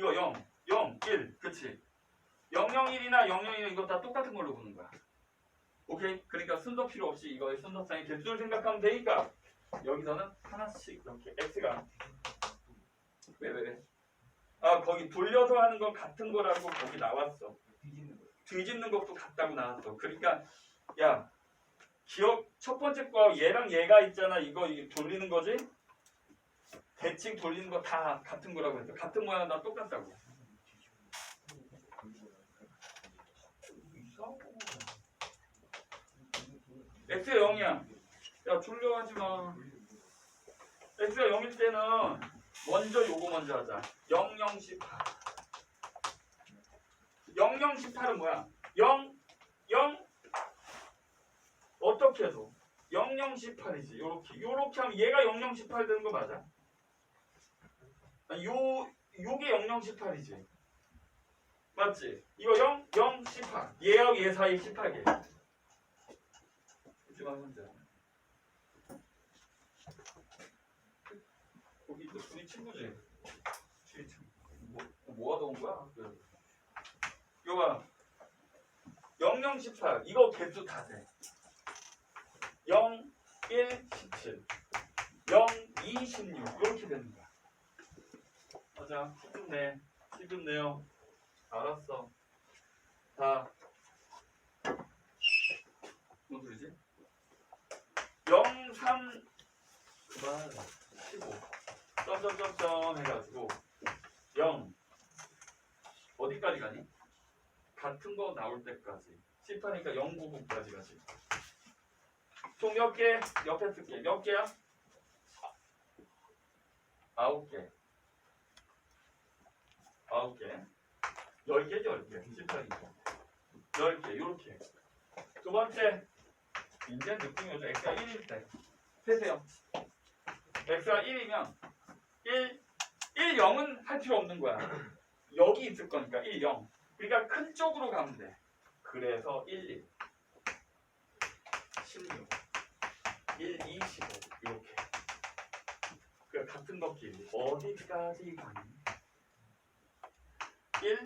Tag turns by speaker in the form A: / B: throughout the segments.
A: 이거 0, 0, 1, 그치? 0, 0, 1이나 0, 0, 1 이거 다 똑같은 걸로 보는 거야. 오케이? 그러니까 순서 필요 없이 이거의 순서상의 개수를 생각하면 되니까 여기서는 하나씩 이렇게 x가 왜 왜 왜? 아 거기 돌려서 하는 건 같은 거라고 거기 나왔어.
B: 뒤집는
A: 것도 같다고 나왔어. 그러니까 야 기억 첫 번째 거 얘랑 얘가 있잖아. 이거 이 돌리는 거지? 대칭 돌리는 거 다 같은 거라고 했어. 같은 모양 다 똑같다고. x가 0이야. 야 졸려 하지 마. x가 0일 때는 먼저 요거 먼저 하자. 0, 0, 18. 0, 0, 18은 뭐야? 0, 0 어떻게 해도 0, 0, 18이지. 요렇게. 요렇게 하면 얘가 0, 0, 18 되는 거 맞아? 아, 요 요게 0, 0, 18이지. 맞지? 이거 0, 0, 18. 얘하고 얘 사이 18개. 이지만 혼자. 거기 또 둘이 친구지? 둘이. 뭐, 뭐 하다 온 거야? 그. 이거 봐. 0, 0, 18. 이거 개수 다 돼. 0, 1, 17. 0, 2, 16. 이렇게 거 야. 맞아. 10분 내. 10분 내요. 알았어. 다. 무슨 소리지? 0, 3, 그만. 15. 점점점점 해가지고 0. 어디까지 가니? 같은 거 나올 때까지 10하니까 099까지 가지 총 몇 개? 옆에 쓸게 몇 개야? 아홉 개 아홉 개. 10개지 10개. 18이니까 10개 요렇게. 두 번째. 이제 느낌이 오죠 x가 1일 때 세세요. X가 1이면 1 1, 0은 할 필요 없는 거야. 여기 있을 거니까 1, 0 그러니까 큰 쪽으로 가면 돼. 그래서 1, 1, 16, 1, 2, 15 이렇게. 그 같은 것끼리. 어디까지 가니? 1,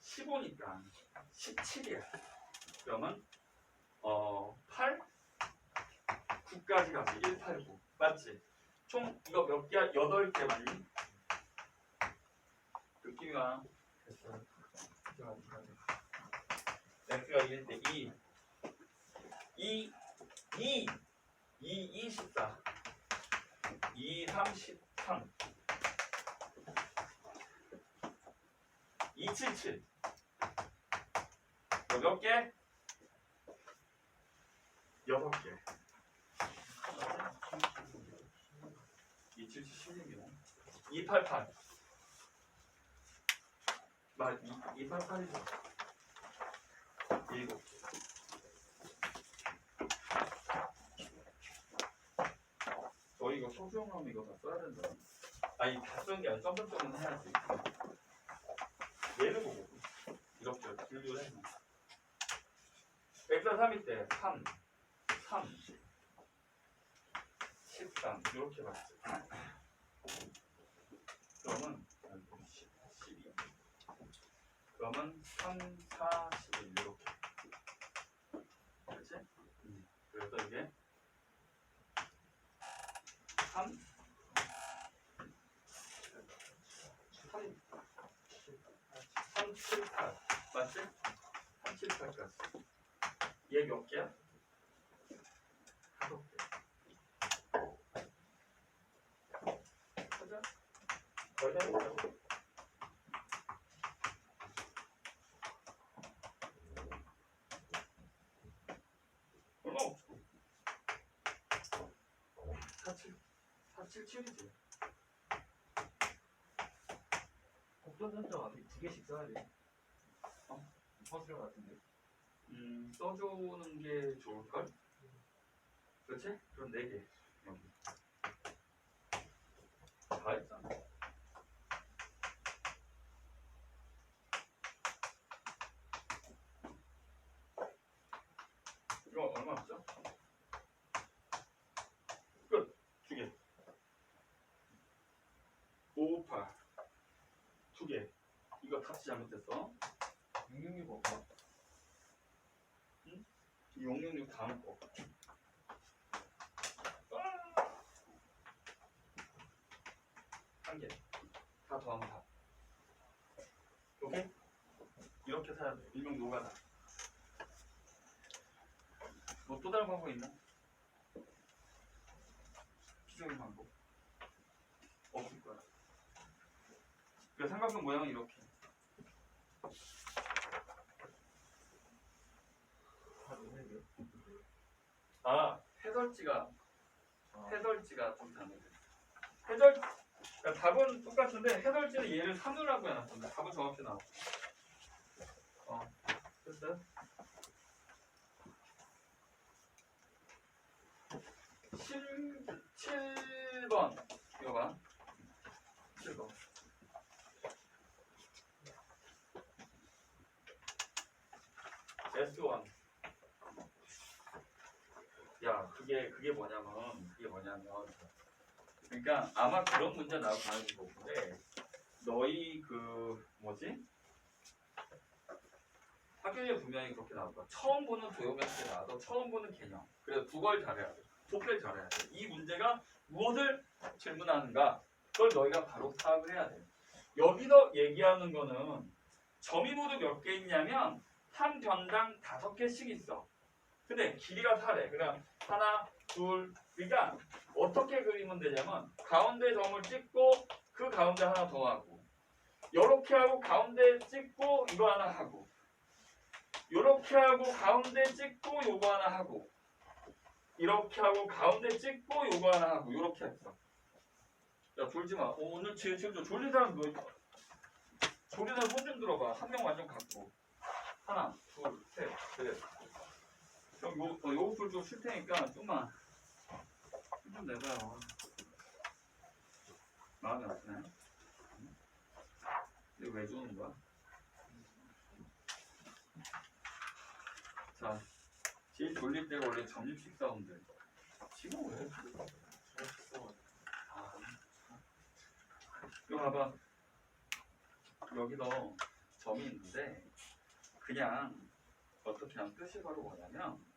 A: 15니까 17이야. 그러면 어 8, 9까지 가지. 1, 8, 9 맞지? 총 이거 몇 개야? 8개 맞니? 느낌이 와. 됐어. x가 1일 때 2, 2, 2, 2, 24, 2, 33, 2, 77. 이거 몇 개? 여섯 개. 2, 7, 16이네. 2, 8, 8. 맞, 2, 2, 8, 8이죠. 일곱 개. 저 이거 소수용하면 이거 다 써야 된다. 아니 다 쓰는 게 아니라 점점점은 해야지. 얘를 보고 이렇게 분류를 해. 엑사 3일 때 3, 3, 13 이렇게 봤지. 그러면 10, 12. 그러면 3, 4, 11 이렇게. 그렇지? 그래서 이게 3, 3, 3, 7, 8 맞지? 3, 7, 8까지. 얘 몇 개야? 다섯 개. 가자. 거의 다 했다고? 얼마 없어 4, 7 477이지
B: 선정 앞에 두 개씩 써야 돼.
A: 어?
B: 허스랑 같은데.
A: 음, 써주는 게 좋을걸? 그렇지? 그럼 4개 여기 다 했잖아 이거 얼마 없죠? 끝! 두 개. 5, 8 값이 잘못됐어.
B: 666 없어.
A: 이666 다음 거. 한 개. 다 더하면 다. 오케이? 이렇게 사야 돼. 일명 노가다. 뭐 또 다른 방법 있나? 기적인 방법. 없을 거야. 그 삼각형 모양은 이렇게.
B: 다 있는데.
A: 아, 해설지가
B: 아,
A: 해설지가 좀 다르네. 해설 그러니까 답은 똑같은데 해설지는 얘를 3으로 해놨던데 답은 정확히 나와. 어, 됐어요? 7, 7번 이거 봐. 7번. S1 야 그게 뭐냐면 그게 뭐냐면 그러니까 아마 그런 문제 나올 가능성이 높은데 너희 그 뭐지? 학교에 분명히 그렇게 나올 거야. 처음 보는 도형면체 나와도 처음 보는 개념. 그래서 국어를 잘해야 돼. 독해를 잘해야 돼 이 문제가 무엇을 질문하는가 그걸 너희가 바로 파악을 해야 돼. 여기서 얘기하는 거는 점이 모두 몇 개 있냐면 한 변당 다섯 개씩 있어. 근데 길이가 4래. 그냥 하나 둘 그러니까 어떻게 그리면 되냐면 가운데 점을 찍고 그 가운데 하나 더 하고 요렇게 하고 가운데 찍고 이거 하나 하고 요렇게 하고 가운데 찍고 요거 하나 하고 이렇게 하고 가운데 찍고 요거 하나 하고 요렇게 했어 야 졸지 마. 어, 오늘 지금 저 졸린 사람 너 졸린 사람 손 좀 들어봐. 한 명 완전 갖고. 하나 둘 셋 넷 그럼 요, 어, 요거 풀 좀 쉴 테니까 좀만 힘좀 내봐요. 마음이 아프네. 이거 왜 주는 거야? 자, 제일 졸릴 때가 원래 점심식 싸움들. 지금 왜? 아, 이거 봐봐. 여기도 점이 있는데 그냥 어떻게 하면 뜻이 바로 뭐냐면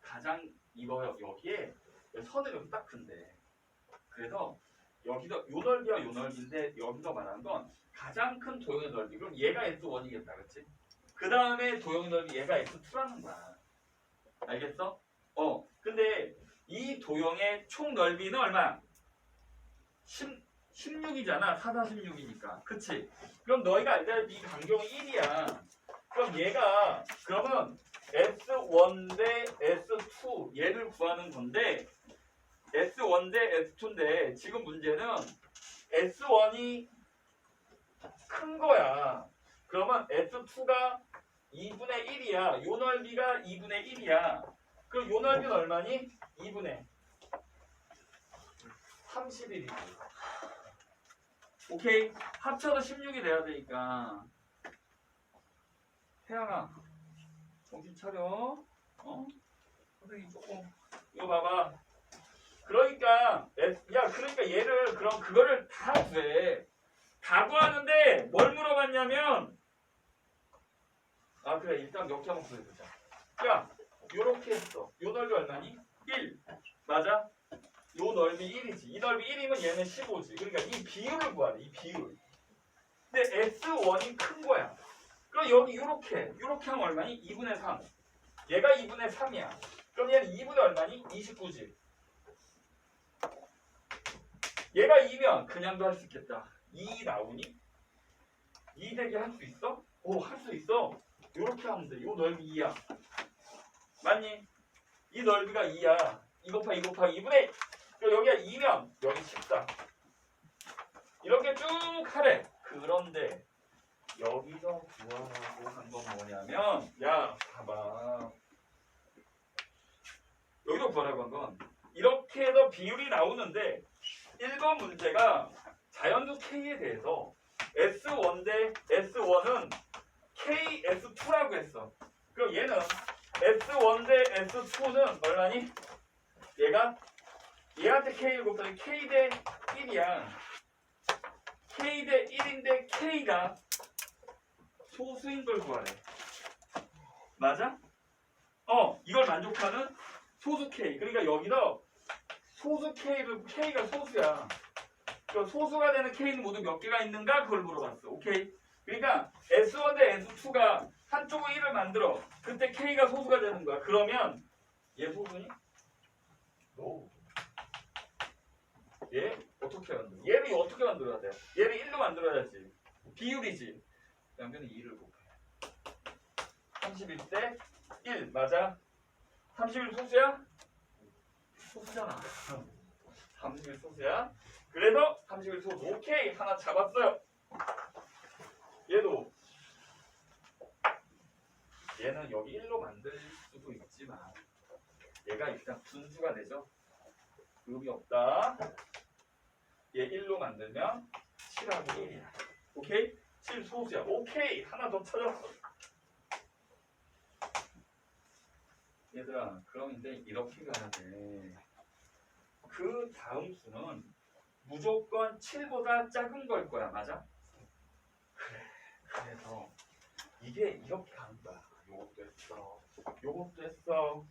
A: 가장 이거 여기에 선을 여기 딱 큰데 그래서 여기도 요 넓이와 요 넓이인데 여기서 말하는 건 가장 큰 도형의 넓이 그럼 얘가 S1이겠다 그치? 그 다음에 도형의 넓이 얘가 S2라는 거야 알겠어? 어 근데 이 도형의 총 넓이는 얼마? 10, 16이잖아 4, 4, 16이니까 그치? 그럼 너희가 알다시피 이 간격이 1이야 그럼 얘가 그러면 S1 대 S2 얘를 구하는 건데 S1 대 S2인데 지금 문제는 S1이 큰 거야. 그러면 S2가 2분의 1이야. 요 넓이가 2분의 1이야. 그럼 요 넓이는 얼마니? 2분의 31이지. 오케이. 합쳐서 16이 돼야 되니까. 태양아, 정신 차려. 어? 선생님 조금 이거 봐봐. 그러니까 야 그러니까 얘를 그럼 그거를 다 구해. 다 구하는데 뭘 물어봤냐면 아 그래 일단 몇개 한번 구해보자. 야 요렇게 했어. 요 넓이 얼마니? 1 맞아? 요 넓이 1이지. 이 넓이 1이면 얘는 15지. 그러니까 이 비율을 구하래. 이 비율. 근데 S1이 큰 거야. 그럼 여기 요렇게 요렇게 하면 얼마니? 2분의 3 얘가 2분의 3이야 그럼 얘는 2분의 얼마니? 29지 얘가 2면 그냥도 할 수 있겠다 2 나오니? 2 되게 할 수 있어? 오 할 수 있어 요렇게 하면 돼요 넓이 2야 맞니? 이 넓이가 2야 2 곱하기 2 곱하기 2분의 그럼 여기가 2면 여기 14 이렇게 쭉 하래 그런데 여기서 구하라고 한 건 뭐냐면 야 봐봐. 여기서 구하라고 한 건 이렇게 해서 비율이 나오는데 1번 문제가 자연수 K에 대해서 S1 대 S1은 KS2라고 했어. 그럼 얘는 S1 대 S2는 얼마니? 얘가 얘한테 K를 곱하면 K 대 1이야. K 대 1인데 K가 소수인 걸 구하래. 맞아? 어, 이걸 만족하는 소수 K. 그러니까 여기서 소수 K를 K가 소수야. 그 소수가 되는 K는 모두 몇 개가 있는가? 그걸 물어봤어. 오케이? 그러니까 S1 대 S2가 한쪽은 1을 만들어. 그때 K가 소수가 되는 거야. 그러면 얘 소수니?
B: 노.
A: 얘 어떻게 만들어? 얘를 어떻게 만들어야 돼? 얘를 1로 만들어야지. 비율이지. 양변에 2를 곱해. 31대 1 맞아? 31 소수야? 소수잖아. 31 소수야. 그래서 31 소수. 오케이 하나 잡았어요. 얘도 얘는 여기 1로 만들 수도 있지만 얘가 일단 분수가 되죠. 의미 없다. 얘 1로 만들면 7하고 1이야. 오케이? 7 소수야. 오케이. 하나 더 찾았어. 얘들아, 그럼 이제 이렇게 가야 돼. 그 다음 수는 무조건 7보다 작은 걸 거야. 맞아? 그래. 그래서 이게 이렇게 가는 거야. 요것도 했어. 요것도 했어.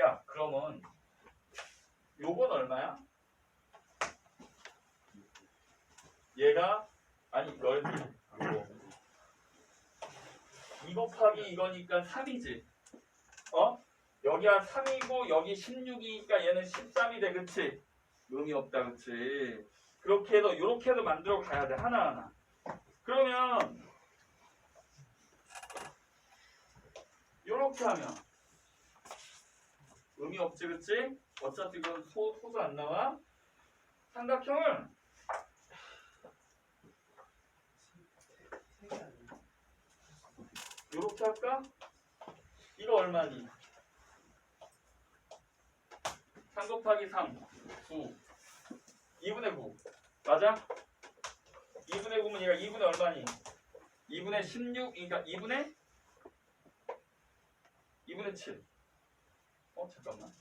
A: 야, 그러면 요건 얼마야? 얘가 아니 넓이 요거 2 곱하기 이거니까 3이지 어? 여기가 3이고 여기 16이니까 얘는 13이 돼 그치? 의미 없다 그치? 그렇게 해서 요렇게 해서 만들어 가야 돼 하나하나 그러면 요렇게 하면 의미 없지 그치? 어차피 이건 소, 소수 안 나와 삼각형을 요렇게 할까? 이거 얼마니? 3 곱하기 3 9 2분의 9 맞아? 2분의 9면 얘가 2분의 얼마니? 2분의 16 그러니까 2분의 2분의 7 어? 잠깐만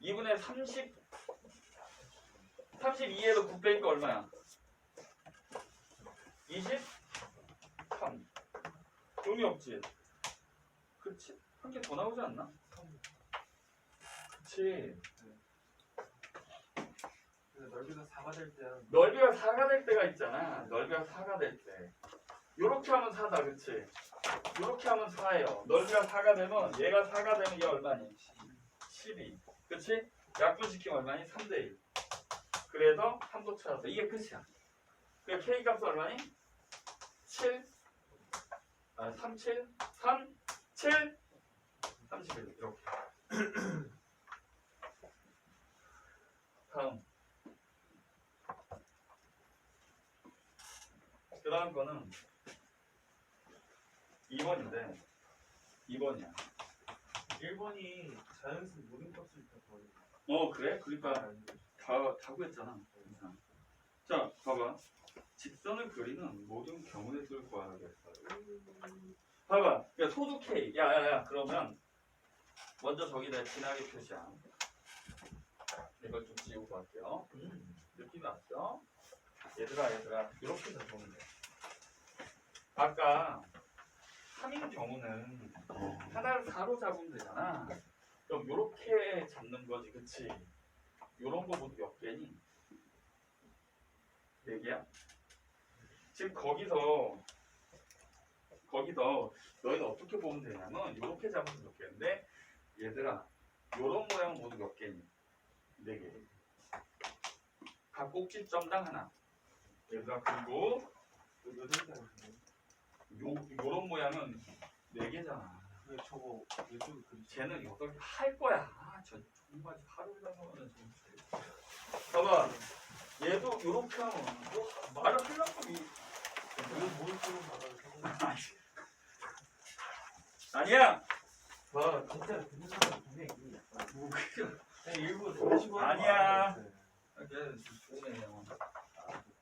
A: 2분의 30 32에서 9 빼니까 얼마야? 23 의미 없지? 그치? 한개 더 나오지 않나?
B: 근데 넓이가 4가 될 때는
A: 넓이가 4가 될 때가 있잖아 넓이가 4가 될 때 요렇게 하면 4다 그치? 요렇게 하면 4예요 넓이가 4가 되면 얘가 4가 되면 얘 얼마니? 12 그치? 약분시키면 얼마니? 3대1 그래서 3도 찾았어 이게 끝이야 그래 K 값은 얼마니? 7 아, 3, 7 3 7 31 이렇게. 다음. 그 다음 거는 2번인데 2번이야.
B: 1번이 자연수 모든 값을 다 더해.
A: 어 그래? 그러니까 다, 다 구했잖아 자 봐봐 직선을 그리는 모든 경우의 수를 구하겠어 봐봐. 야 소수 K. 야야야. 그러면 먼저 저기다 진하게 표시야 이걸 좀 지우고 할게요. 느낌 왔죠? 얘들아 얘들아. 이렇게 잡으면 돼. 아까 3인 경우는 하나를 4로 잡으면 되잖아. 그럼 요렇게 잡는 거지 그치? 요런 거 모두 몇 개니? 네 개야? 지금 거기서 거기서 너희는 어떻게 보면 되냐면 요렇게 잡으면 몇 개인데 얘들아 요런 모양 모두 몇 개니? 네 개. 각 꼭지점당 하나. 얘들아 그리고 요 요런 모양은 네 개잖아.
B: 왜 저거 이쪽에 그리
A: 쟤는 여덟 개할 거야. 아, 저 정말 하루 좀. 봐봐. 얘도 요렇게 하면 뭐 말을 하려고 이
B: 이거 모든 쪽으로 나가서
A: 아니야.
B: 와 진짜 듣는 사람 분명히
A: 뭐 그냥
B: 그냥 일부러 돌리시고 하는 거
A: 아니야. 이렇게.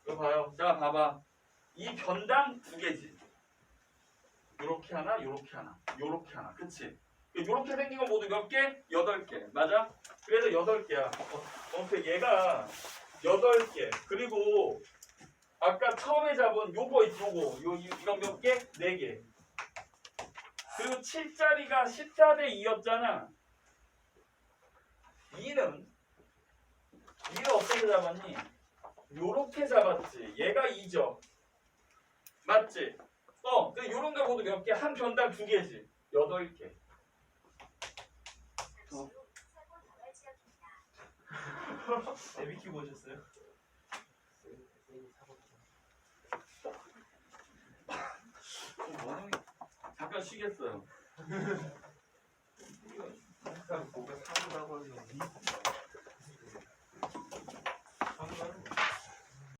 A: 이거 봐요. 자, 봐봐. 이 변당 두 개지. 요렇게 하나, 요렇게 하나, 요렇게 하나. 그치? 요렇게 생긴 거 모두 몇 개? 여덟 개. 맞아? 그래서 여덟 개야. 어, 어, 그 얘가 여덟 개. 그리고 아까 처음에 잡은 요거 요거 요 이- 이거 몇 개? 네 개. 그리고 7짜리가 14대 2였잖아. 2는 2를 어떻게 잡았니? 요렇게 잡았지. 얘가 2죠. 맞지? 어, 그 요런 거 모두 몇 개? 한 변당 두 개지. 8개.
B: 데비키 보셨어요?
A: 잠깐 쉬겠어요.
B: 약간 고개 사고라고 하는